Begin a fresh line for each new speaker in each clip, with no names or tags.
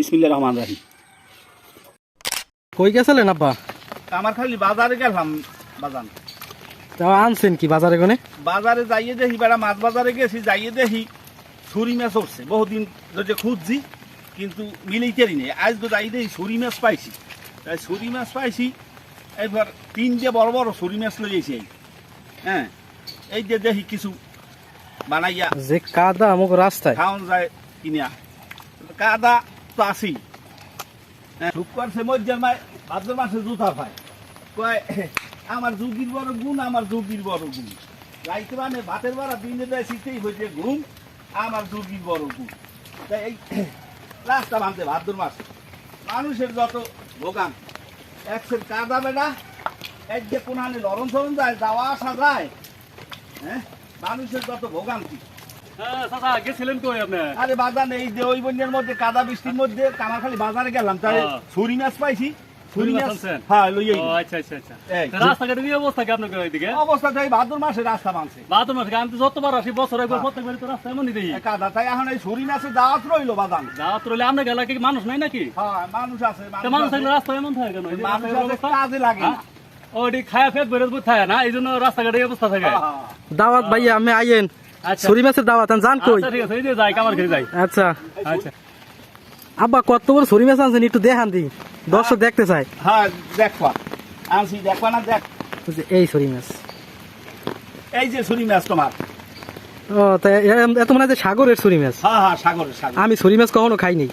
বিসমিল্লা রহমান রাহিম।
কই গেছিলেন আব্বা?
আমার খালি বাজারে গেলাম বাজান।
তাও আনছেন কি বাজারে গনে?
বাজারে যাইয়ে দেখি বেড়া মাছ বাজারে গেছি যাইয়ে দেখি ছুরি মাছ উঠছে। বহুদিন ধরে খুঁজছি কিন্তু মিলেইতেরি নেই। আজ তো যাই দেখি ছুরি মাছ পাইছি। তাই ছুরি মাছ পাইছি এবার তিনটে বড় বড় ছুরি মাছ লইয়েছি এই। হ্যাঁ এই যে দেখি কিছু বানাইয়া
যে কাদা আমাকে রাস্তায়।
খাওয়ান যায় কিনিয়া কাদা সে ভাদ্র মাসে জুতা পায়। কয়, আমার বড় গুণ, আমার বড় গুণ। রাইতে মানে ভাতের বেলা দিনে দেয়, শীতেই হয়েছে ঘুম, আমার বড় গুণ। তাই এই রাস্তা বাঁধতে ভাদ্র মানুষের যত ভোগান, একসের কাদা বেড়া, এক যে কোনহানে নরম সরম যায়, যাওয়া আসা যায় হ্যাঁ? মানুষের যত ভোগান্তি।
হ্যাঁ
আরে বাজার এই যে ওই বন্যার মধ্যে কাদা বৃষ্টির মধ্যে কামাখালি বাজারে গেলাম। তাই
হ্যাঁ।
ছুরি মাছ পাইছি? হ্যাঁ
আচ্ছা আচ্ছা আচ্ছা। কি আপনাকে ওইদিকে?
অবস্থাটাই ভাদ্র মাসে রাস্তা বানছে।
বাহাত্তর মাস আমি তো যতবার আসি বছর একবার। তো রাস্তা এমনই দেখি।
কাদা তাই এখন এই ছুরি মাছের দাওয়াত রইল বাদান
যাওয়াত রইলে আপনার গেলা কি মানুষ নাই নাকি?
হ্যাঁ মানুষ আছে
মানুষ থাকলে রাস্তা এমন থাকে কেন? রাস্তাঘাটের
কাজে লাগে না।
হ্যাঁ? খায়া ফেট থাকে না এই জন্য রাস্তাঘাটে এই অবস্থা থাকে।
দাওয়াত ভাইয়া আমি আইয়েন। ছুরি মাছের দাওয়াত আমি জান কই?
আচ্ছা
আচ্ছা।
আচ্ছা।
আব্বা কত বড় ছুরি মাছ আনছেন? একটু দেখান দি। দর্শক দেখতে চাই
হ্যাঁ দেখবা। আনছি দেখবা না দেখ।
এই ছুরি মাছ।
এই যে ছুরি মাছ তোমার।
ও তাই এত মনে হয় সাগরের ছুরি মাছ।
হ্যাঁ হ্যাঁ সাগরের সাগর
আমি ছুরি মাছ কখনো খাইনি।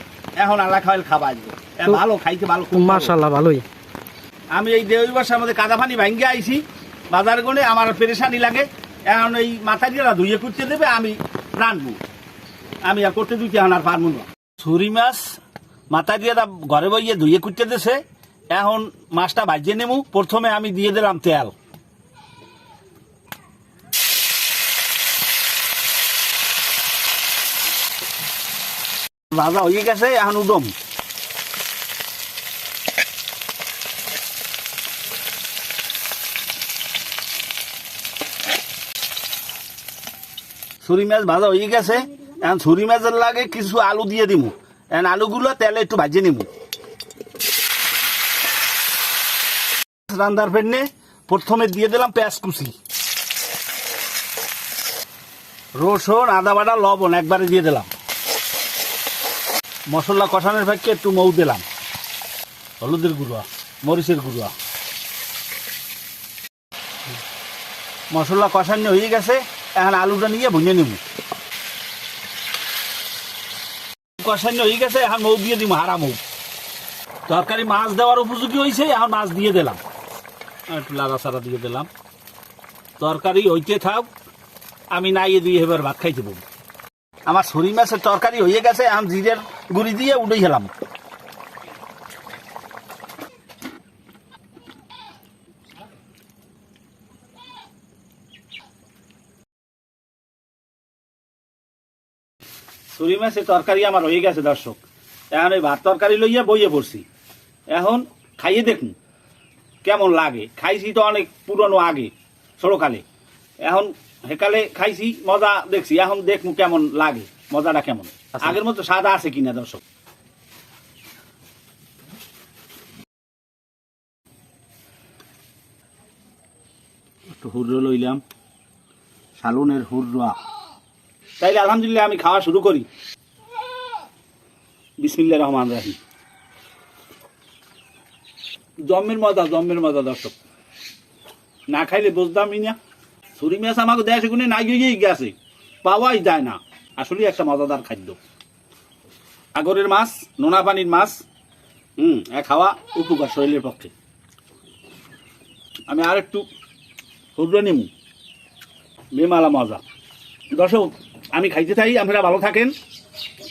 এখন আল্লাহ খাওয়াল খাবা আসবে ভালো খাইতে ভালো ভালো।
ভালোই।
আমি এই বছর মধ্যে কাদা পানি ভাঙ্গে আইছি। বাজার গনে আমার পেরেশানি লাগে। এখন এই মাথা দিয়ে ধুয়ে করতে দেবে, আমি রানবো আমি আর করতে দিতে এখন আর পারব না। ছুরি মাছ মাথা দিয়ে তা ঘরে বইয়ে ধুয়ে করতে দিছে। এখন মাছটা ভাজিয়ে নেব। প্রথমে আমি দিয়ে দিলাম তেল। ভাজা হয়ে গেছে, এখন উদম। ছুরি মাছ ভাজা হয়ে গেছে। এখন ছুরি মাছের লাগে কিছু আলু দিয়ে দিব এখন আলুগুলো তেলে একটু ভাজিয়ে নিব রান্দার ফেরনে প্রথমে দিয়ে দিলাম পেঁয়াজ কুচি। রসুন, আদা বাটা, লবণ একবারে দিয়ে দিলাম। মশলা কষানোর ফাঁকে একটু মৌ দিলাম। হলুদের গুঁড়া, মরিচের গুঁড়া। মশলা কষানো হয়ে গেছে। এখন আলুটা নিয়ে ভুঁজে নিব কষানো হয়ে গেছে, এখন মৌ দিয়ে দিব হারা মৌ। তরকারি মাছ দেওয়ার উপযোগী হয়েছে এখন মাছ দিয়ে দিলাম। একটু লাড়া সারা দিয়ে দিলাম। তরকারি হইতে থাক, আমি নাইয়ে দিয়ে এবার ভাত খাইতে পারব আমার ছুরি মাছের তরকারি হয়ে গেছে, এখন জিরের গুঁড়ি দিয়ে উঠে গেলাম ছুরি মাছের তরকারি আমার হয়ে গেছে দর্শক। এখন ওই ভাত তরকারি লইয়া বইয়ে পড়ছি। এখন খাইয়ে দেখুন কেমন লাগে। খাইছি তো অনেক পুরনো আগে ছোটকালে। এখন হেকালে খাইছি মজা দেখছি। এখন দেখুন কেমন লাগে মজাটা কেমন। আগের মতো সাদা আছে কিনা দর্শক? একটু হুরো লইলাম। সালুনের হুররা তাইলে আলহামদুলিল্লাহ আমি খাওয়া শুরু করি। বিসমিল্লা রহমান রাহি জম্মের মজা জম্মের মজা দর্শক। না খাইলে বুঝতামই না। ছুরি মাছ আমাকে দেয় সেগুলো না গিয়েই গেছে পাওয়াই যায় না। আসলে একটা মজাদার খাদ্য। সাগরের মাছ, নোনা পানির মাছ, হুম, এ খাওয়া উপকার শরীরের পক্ষে। আমি আর একটু হুদ্র নিমু। বেমালা মজা। দর্শক আমি খাইতে চাই, আপনারা ভালো থাকেন।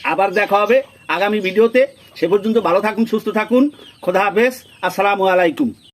আবার দেখা হবে আগামী ভিডিওতে। সে পর্যন্ত ভালো থাকুন, সুস্থ থাকুন। খোদা হাফেজ। আসসালামু আলাইকুম।